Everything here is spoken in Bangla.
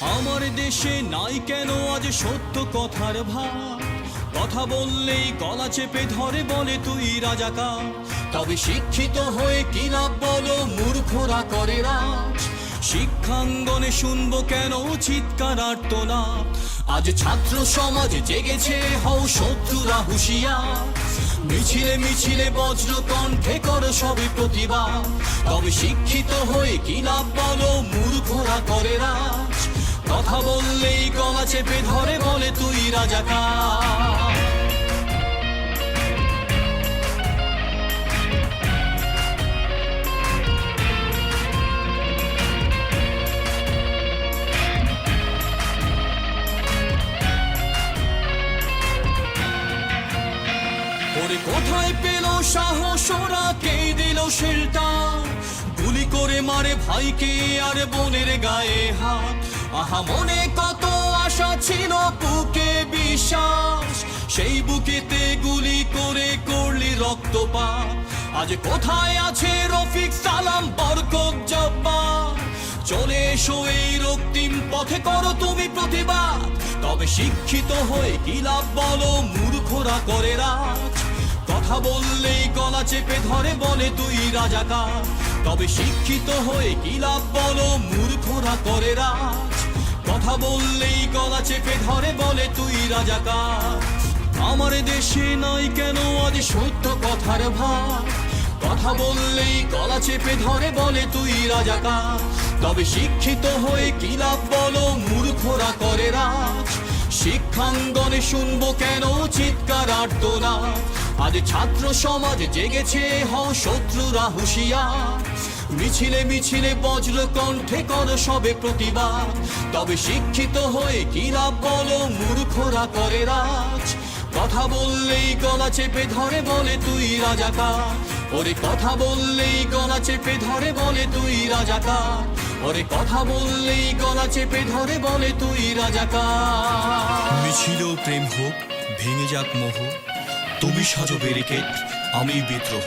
আমার দেশে নাই কেন আজ সত্য কথার ভাব কথা বললেই গলা চেপে ধরে বলে, তুই রাজাকা তবে শিক্ষিত হয়ে কি লাভ বলো? মূর্খরা করে রাজ। শিক্ষাঙ্গনে শুনব কেন? চিৎকার না আজ ছাত্র সমাজ জেগেছে, হও শত্রুরা হুশিয়া মিছিলে মিছিলে বজ্র কণ্ঠে করো সবে প্রতিবাদ। তবে শিক্ষিত হয়ে কি লাভ বলো? মূর্খরা করে রাজ। কথা বললেই গলা চেপে ধরে বলে, তুই রাজাকা। ওরে কোথায় পেল সাহস? ওরা কে দিল শেল্টার গুলি করে মারে ভাইকে আর বোনের গায়ে হাত। আহা, মনে কত আশা ছিল, বুকে বিশ্বাস। সেই বুকেতে গুলি করে করলি রক্তপাত। আজ কোথায় আছে রফিক সালাম, বরকত জব্বার? চলে এসো এই রক্তিম পথে, করো তুমি প্রতিবাদ। তবে শিক্ষিত হয়ে কি লাভ বলো, মূর্খরা করে রাজ। কথা বললেই গলা চেপে ধরে, বলে তুই রাজাকা তবে শিক্ষিত হয়ে কি লাভ বলো, মূর্খরা করে রাজ। কথা বললেই গলা চেপে ধরে বলে, তুই রাজাকা আমার দেশে নাই কেন আজ সত্য কথার ভাব কথা বললেই গলা চেপে ধরে বলে, তুই রাজাকা তবে শিক্ষিত হয়ে কি লাভ বলো, মূর্খরা করে রাজ। শিক্ষাঙ্গনে শুনব কেন চিৎকার না আজ ছাত্র সমাজ জেগেছে, হও শত্রুরা হুঁশিয়ার। মিছিলে মিছিলে বজ্র কণ্ঠে কর সবে প্রতিবাদ। তবে শিক্ষিত হয়ে কি লাভ বলো, মূর্খরা করে রাজ। কথা বললেই গলা চেপে ধরে বলে তুই রাজাকা ওরে কথা বললেই গলা চেপে ধরে বলে তুই রাজাকা ওরে কথা বললেই গলা চেপে ধরে বলে, তুই রাজাকা মিছিল প্রেম হোক, ভেঙে যাক মোহ, তুমি সাজো ব্যারিকেড আমি বিদ্রোহ।